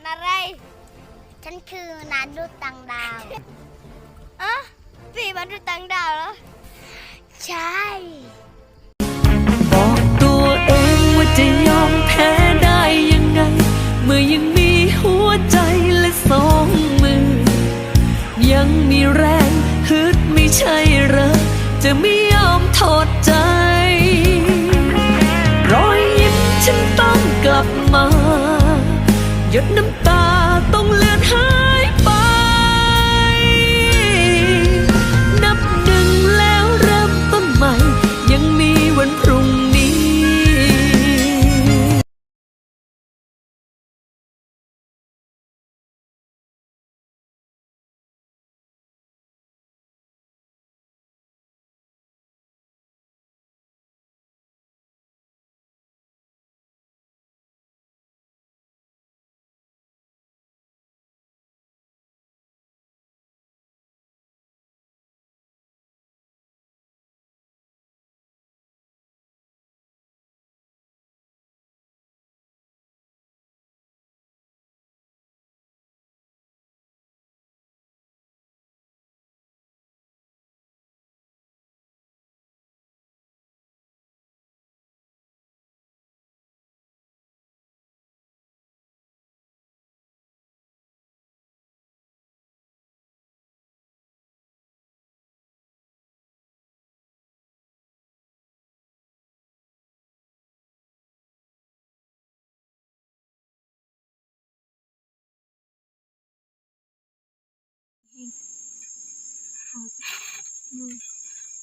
านอะไร ฉันคือนาดูต่างดาวอะพี่มนุษย์ต่างดาวเหรอ ใช่ บอกตัวเองว่าจะยอมแพ้ได้ยังไง เมื่อยังมีหัวใจและสองมือ ยังมีแรงฮึดไม่ใช่เหรอ จะไม่ยอมถอดใจ รอยยิ้มฉันต้องกลับมา หยดน้ำตาต้องเลือนหาย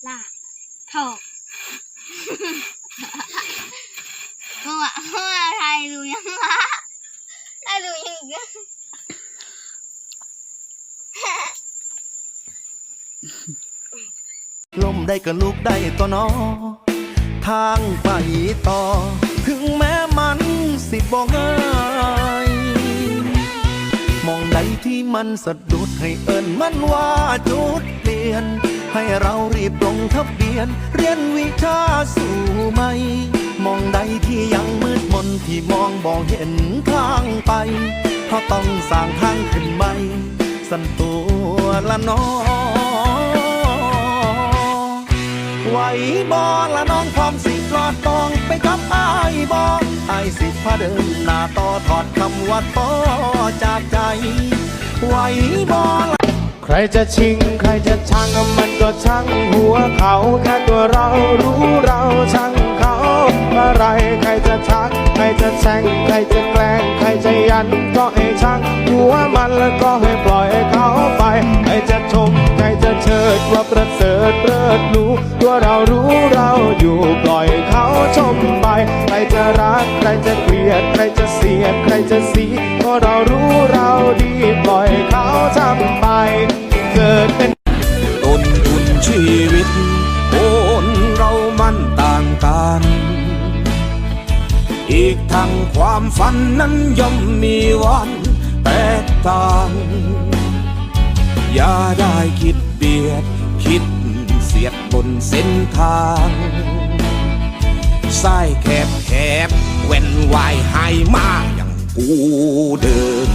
ละโถเมื่อเมื่อไทยรู้ยังวะไทยรู้ยังกอะล้มได้ก็ลุกได้ตัวน้อทางไปต่อ ถึงแม้มันสิบ่ง่ายมองใดที่มันสะดุดให้เอิ้นมันว่าจุดียน ให้เรารีบลงทะเบียน เรียนวิชาสู่ไหมมองใดที่ยังมืดมนที่มองบ่เห็นทางไปเขาต้องสร้างทางขึ้นใหม่ สันตัวละน้องไหวบอละน้องพร้อมสิปลอดตองไปกับอายบออายสิพาเดินหน้าต่อถอดคำว่าต่อจากใจไหวบอละ ใครจะชิง ใครจะชังมันก็ช่างหัวเขาแค่ตัวเรารู้เราช่างเขาอะไรใครจะชัก ใครจะแช่งใครจะแกล้งใครจะยันก็ให้ช่างหัวมันแล้วก็ให้ปล่อยเขาไป ใครจะชม ใครจะเชิดว่าประเสริฐเลิศรู้ตัวเรารู้เราอยู่ปล่อยเขาชมไปใครจะรัก ใครจะเกลียด ใครจะเสียดใครจะสีก็เรารู้เราดี ความฝันนั้นย่อมมีวันแตกต่าง อย่าได้คิดเบียด คิดเสียดบนเส้นทางสายแคบแคบเว้นวายให้มาอย่างกูเดิน